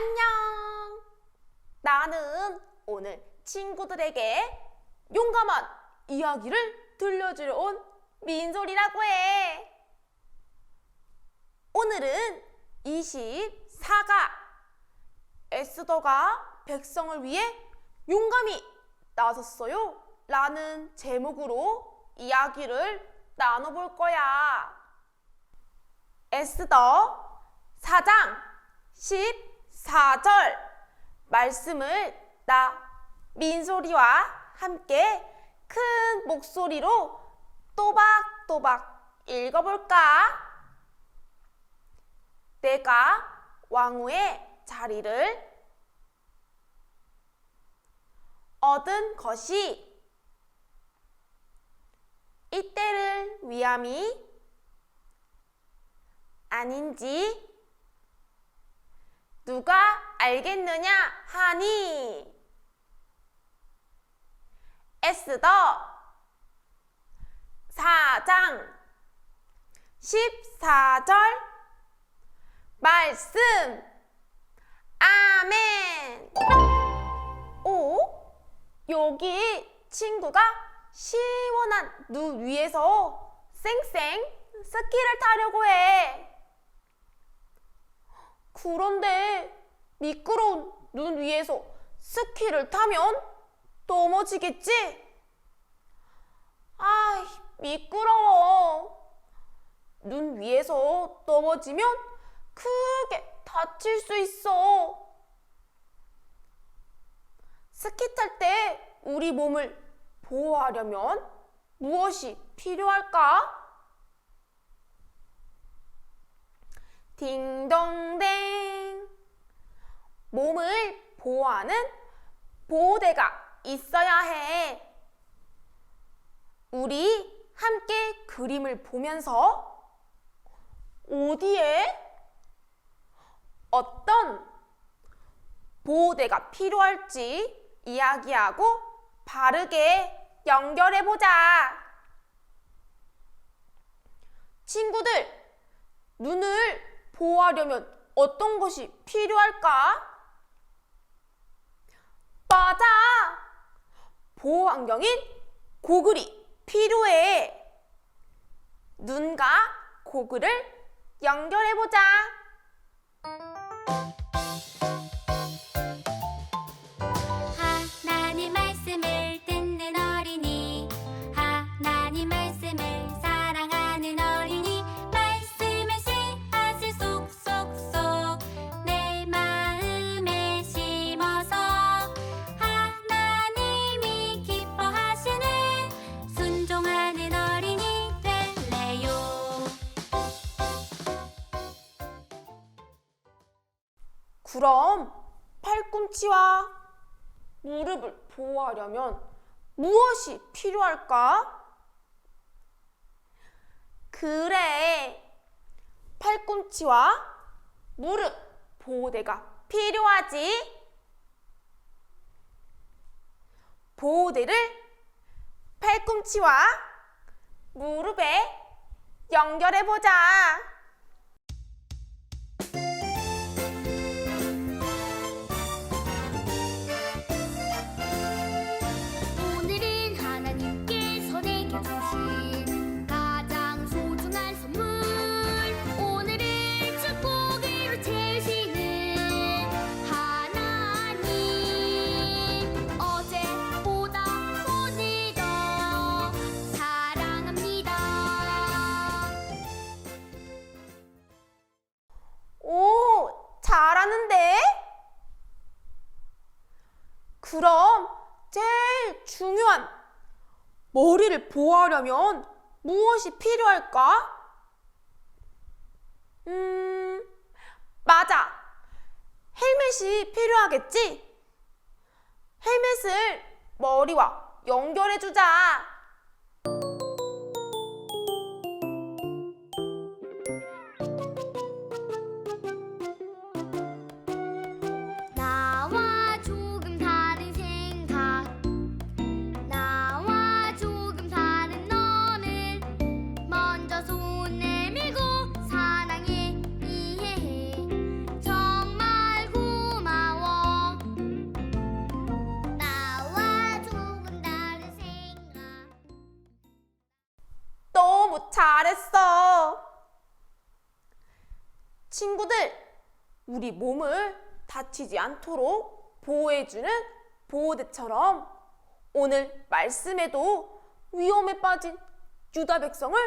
안녕. 나는 오늘 친구들에게 용감한 이야기를 들려주려 온 민솔이라고 해. 오늘은 24가 에스더가 백성을 위해 용감히 나섰어요. 라는 제목으로 이야기를 나눠볼 거야. 에스더 4장 14절 말씀을 나 민소리와 함께 큰 목소리로 또박또박 읽어볼까? 내가 왕후의 자리를 얻은 것이 이때를 위함이 아닌지 누가 알겠느냐 하니? 에스더 4장 14절 말씀. 아멘. 오 여기 친구가 시원한 눈 위에서 쌩쌩 스키를 타려고 해 그런데 미끄러운 눈 위에서 스키를 타면 넘어지겠지? 아이, 미끄러워. 눈 위에서 넘어지면 크게 다칠 수 있어. 스키 탈 때 우리 몸을 보호하려면 무엇이 필요할까? 딩동댕. 몸을 보호하는 보호대가 있어야 해. 우리 함께 그림을 보면서 어디에 어떤 보호대가 필요할지 이야기하고 바르게 연결해 보자. 친구들, 눈을 보호하려면 어떤 것이 필요할까? 맞아! 보호 환경인 고글이 필요해. 눈과 고글을 연결해 보자. 하나님 말씀을 그럼 팔꿈치와 무릎을 보호하려면 무엇이 필요할까? 그래. 팔꿈치와 무릎 보호대가 필요하지. 보호대를 팔꿈치와 무릎에 연결해 보자. 머리를 보호하려면 무엇이 필요할까? 음, 맞아. 헬멧이 필요하겠지? 헬멧을 머리와 연결해주자. 잘했어. 친구들, 우리 몸을 다치지 않도록 보호해주는 보호대처럼 오늘 말씀에도 위험에 빠진 유다 백성을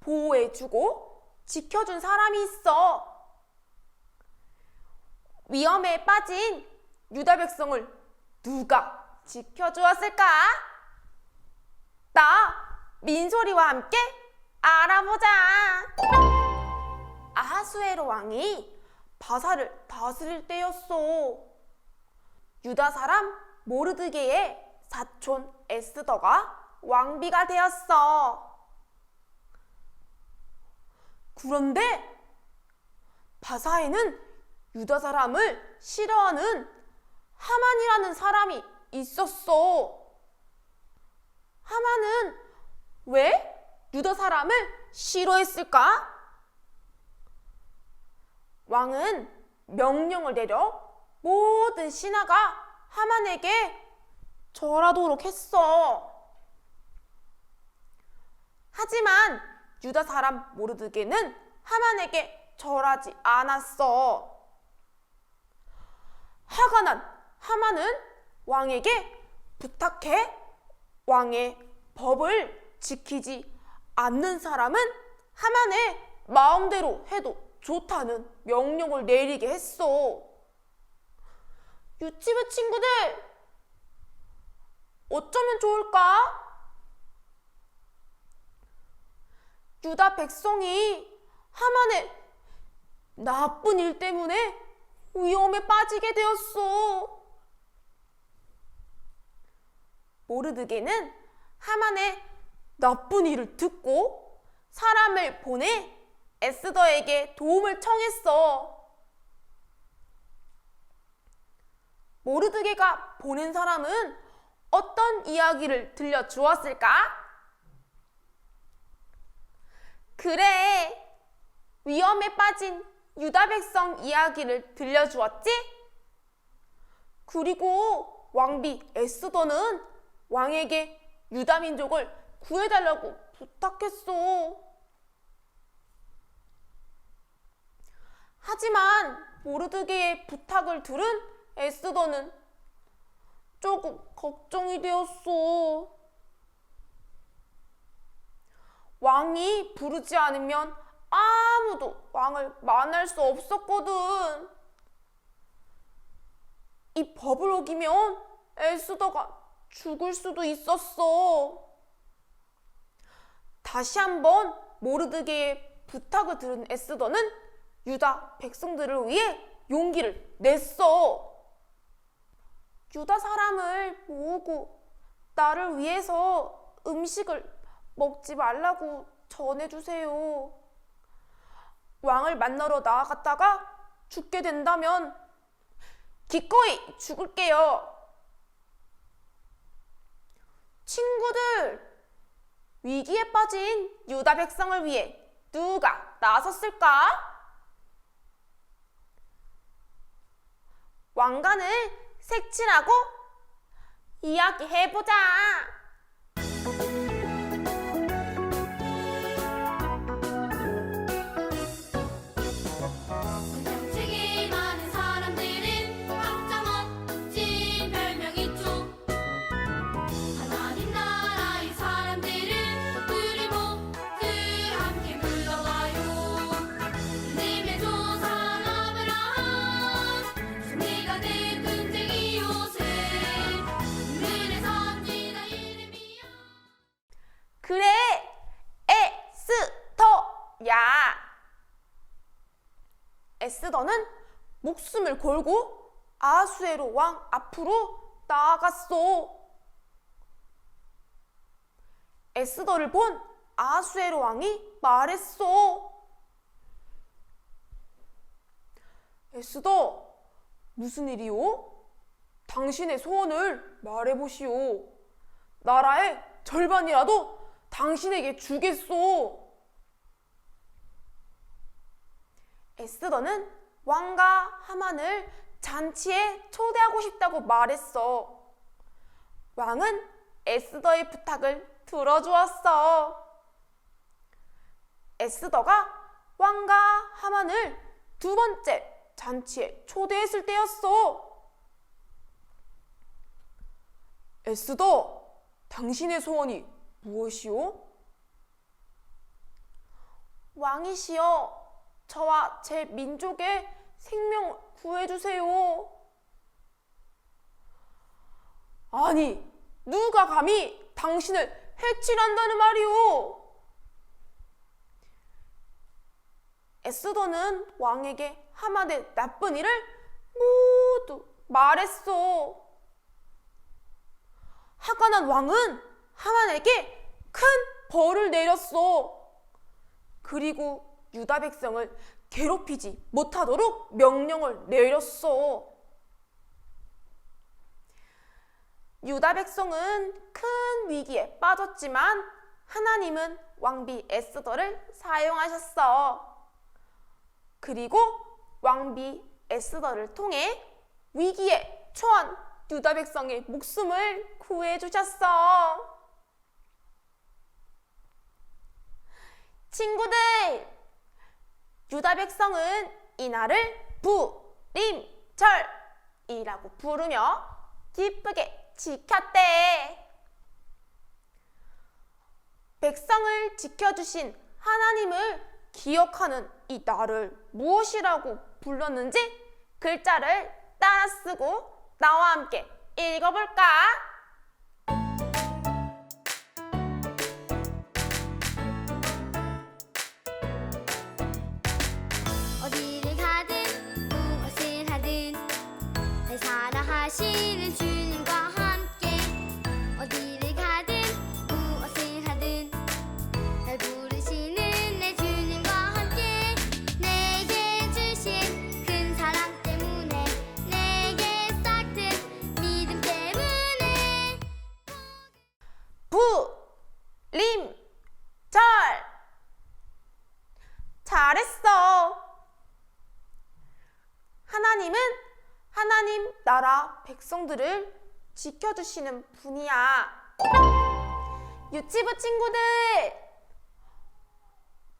보호해주고 지켜준 사람이 있어. 위험에 빠진 유다 백성을 누가 지켜주었을까? 나 민소리와 함께 알아보자. 아하수에로 왕이 바사를 다스릴 때였어. 유다 사람 모르드게의 사촌 에스더가 왕비가 되었어. 그런데 바사에는 유다 사람을 싫어하는 하만이라는 사람이 있었어. 하만은 왜 유다 사람을 싫어했을까? 왕은 명령을 내려 모든 신하가 하만에게 절하도록 했어. 하지만 유다 사람 모르드게는 하만에게 절하지 않았어. 화가 난 하만은 왕에게 부탁해 왕의 법을 지키지 않는 사람은 하만의 마음대로 해도 좋다는 명령을 내리게 했어. 유치부 친구들, 어쩌면 좋을까? 유다 백성이 하만의 나쁜 일 때문에 위험에 빠지게 되었어. 모르드게는 하만의 나쁜 일을 듣고 사람을 보내 에스더에게 도움을 청했어. 모르드게가 보낸 사람은 어떤 이야기를 들려주었을까? 그래, 위험에 빠진 유다 백성 이야기를 들려주었지? 그리고 왕비 에스더는 왕에게 유다 민족을 구해달라고 부탁했어. 하지만 모르드게의 부탁을 들은 에스더는 조금 걱정이 되었어. 왕이 부르지 않으면 아무도 왕을 만날 수 없었거든. 이 법을 어기면 에스더가 죽을 수도 있었어. 다시 한번 모르드게의 부탁을 들은 에스더는 유다 백성들을 위해 용기를 냈어. 유다 사람을 모으고 나를 위해서 음식을 먹지 말라고 전해주세요. 왕을 만나러 나아갔다가 죽게 된다면 기꺼이 죽을게요. 친구들, 위기에 빠진 유다 백성을 위해 누가 나섰을까? 왕관을 색칠하고 이야기해보자. 에스더는 목숨을 걸고 아수에로 왕 앞으로 나아갔어. 에스더를 본 아수에로 왕이 말했어. 에스더, 무슨 일이오? 당신의 소원을 말해보시오. 나라의 절반이라도 당신에게 주겠소. 에스더는 왕과 하만을 잔치에 초대하고 싶다고 말했어. 왕은 에스더의 부탁을 들어주었어. 에스더가 왕과 하만을 두 번째 잔치에 초대했을 때였어. 에스더, 당신의 소원이 무엇이오? 왕이시여, 저와 제 민족의 생명을 구해주세요. 아니, 누가 감히 당신을 해치란다는 말이오? 에스더는 왕에게 하만의 나쁜 일을 모두 말했어. 화가 난 왕은 하만에게 큰 벌을 내렸어. 그리고 유다 백성을 괴롭히지 못하도록 명령을 내렸어. 유다 백성은 큰 위기에 빠졌지만 하나님은 왕비 에스더를 사용하셨어. 그리고 왕비 에스더를 통해 위기에 처한 유다 백성의 목숨을 구해 주셨어. 친구들, 유다 백성은 이날을 부림절이라고 부르며 기쁘게 지켰대. 백성을 지켜주신 하나님을 기억하는 이 날을 무엇이라고 불렀는지 글자를 따라 쓰고 나와 함께 읽어볼까? 백성들을 지켜주시는 분이야. 유치부 친구들,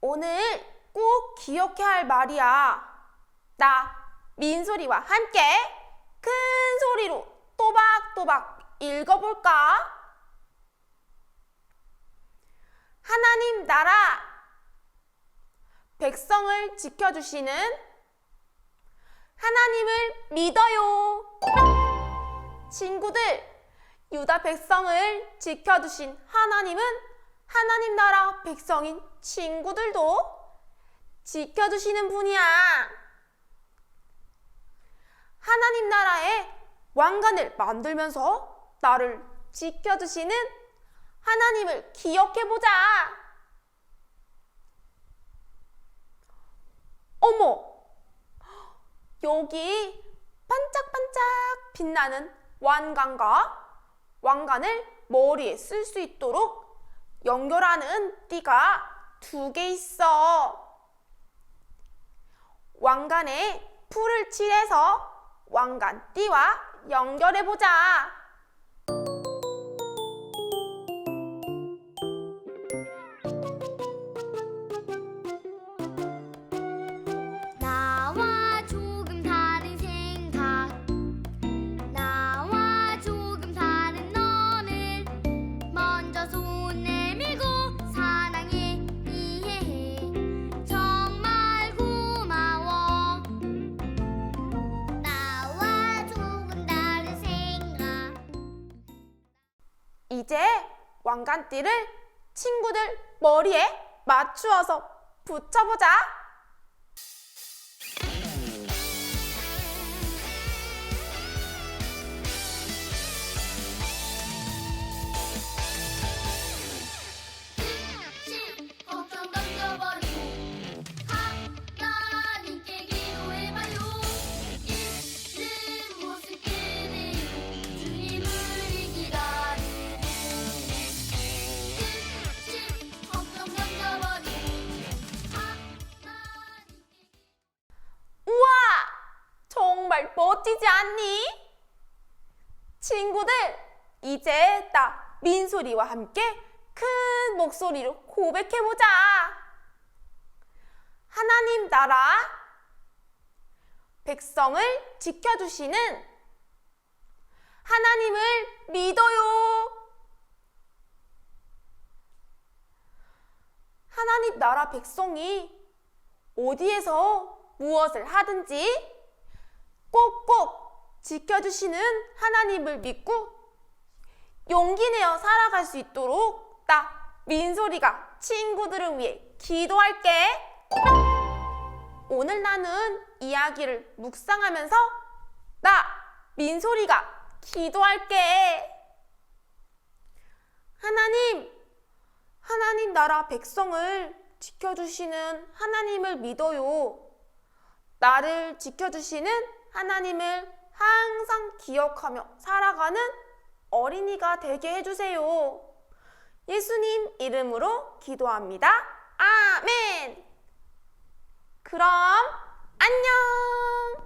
오늘 꼭 기억해야 할 말이야. 나 민소리와 함께 큰 소리로 또박또박 읽어볼까? 하나님 나라 백성을 지켜주시는 하나님을 믿어요. 친구들, 유다 백성을 지켜주신 하나님은 하나님 나라 백성인 친구들도 지켜주시는 분이야. 하나님 나라의 왕관을 만들면서 나를 지켜주시는 하나님을 기억해보자. 어머, 여기 반짝반짝 빛나는 왕관과 왕관을 머리에 쓸 수 있도록 연결하는 띠가 두 개 있어. 왕관에 풀을 칠해서 왕관 띠와 연결해보자. 이제 왕관띠를 친구들 머리에 맞추어서 붙여보자. 소리와 함께 큰 목소리로 고백해보자. 하나님 나라 백성을 지켜주시는 하나님을 믿어요. 하나님 나라 백성이 어디에서 무엇을 하든지 꼭꼭 지켜주시는 하나님을 믿고 용기 내어 살아갈 수 있도록 나 민소리가 친구들을 위해 기도할게. 오늘 나는 이야기를 묵상하면서 나 민소리가 기도할게. 하나님, 하나님 나라 백성을 지켜주시는 하나님을 믿어요. 나를 지켜주시는 하나님을 항상 기억하며 살아가는 어린이가 되게 해주세요. 예수님 이름으로 기도합니다. 아멘! 그럼 안녕!